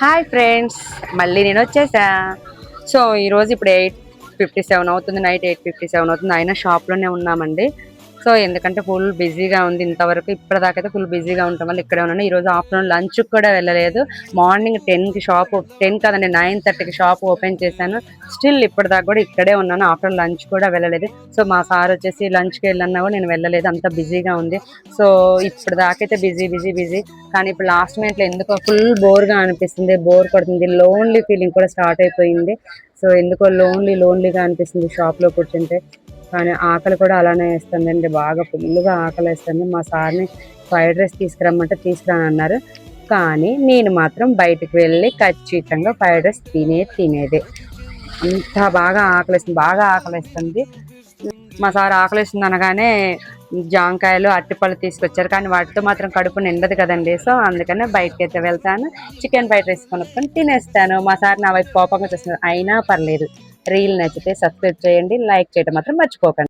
Hi friends మళ్ళీ నేను వచ్చేసా. సో ఈరోజు ఇప్పుడు ఎయిట్ ఫిఫ్టీ సెవెన్ అవుతుంది నైట్ ఎయిట్ ఫిఫ్టీ సెవెన్ అవుతుంది. అయినా షాప్లోనే ఉన్నామండి. సో ఎందుకంటే ఫుల్ బిజీగా ఉంది ఇంతవరకు ఇప్పటిదాకా అయితే ఫుల్ బిజీగా ఉంటాం. వల్ల ఇక్కడే ఉన్నాను. ఈరోజు ఆఫ్టర్నూన్ లంచ్ కూడా వెళ్ళలేదు. మార్నింగ్ టెన్కి షాప్ టెన్ కదండి నైన్ థర్టీకి షాప్ ఓపెన్ చేశాను. స్టిల్ ఇప్పటిదాకా కూడా ఇక్కడే ఉన్నాను. ఆఫ్టర్నూన్ లంచ్ కూడా వెళ్ళలేదు. సో మా సార్ వచ్చేసి లంచ్కి వెళ్ళన్నా కూడా నేను వెళ్ళలేదు. అంత బిజీగా ఉంది. సో ఇప్పుడు దాకైతే బిజీ బిజీ బిజీ. కానీ ఇప్పుడు లాస్ట్ మినిట్లో ఎందుకో ఫుల్ బోర్గా అనిపిస్తుంది. బోర్ కొడుతుంది. లోన్లీ ఫీలింగ్ కూడా స్టార్ట్ అయిపోయింది. సో ఎందుకో లోన్లీ లోన్లీగా అనిపిస్తుంది షాప్లో కూర్చుంటే. కానీ ఆకలి కూడా అలానే వేస్తుందండి. బాగా ఫుల్గా ఆకలి వేస్తుంది. మా సార్ని ఫ్రైడ్ రైస్ తీసుకురమ్మంటే తీసుకురానన్నారు. కానీ నేను మాత్రం బయటకు వెళ్ళి ఖచ్చితంగా ఫ్రైడ్ రైస్ తినే తినేదే. అంత బాగా ఆకలిస్తుంది బాగా ఆకలిస్తుంది మా సార్ ఆకలిస్తుంది అనగానే జాంకాయలు అరటిపళ్ళు తీసుకొచ్చారు. కానీ వాటితో మాత్రం కడుపు నిండదు కదండి. సో అందుకనే బయటకి అయితే వెళ్తాను. చికెన్ ఫ్రైడ్ రైస్ కొనుక్కొని తినేస్తాను. మా సార్ నా వైపు కోపంగా చూస్తున్నారు అయినా పర్లేదు. రీల్ నచ్చితే సబ్స్క్రైబ్ చేయండి. లైక్ చేయడం మాత్రం మర్చిపోకండి.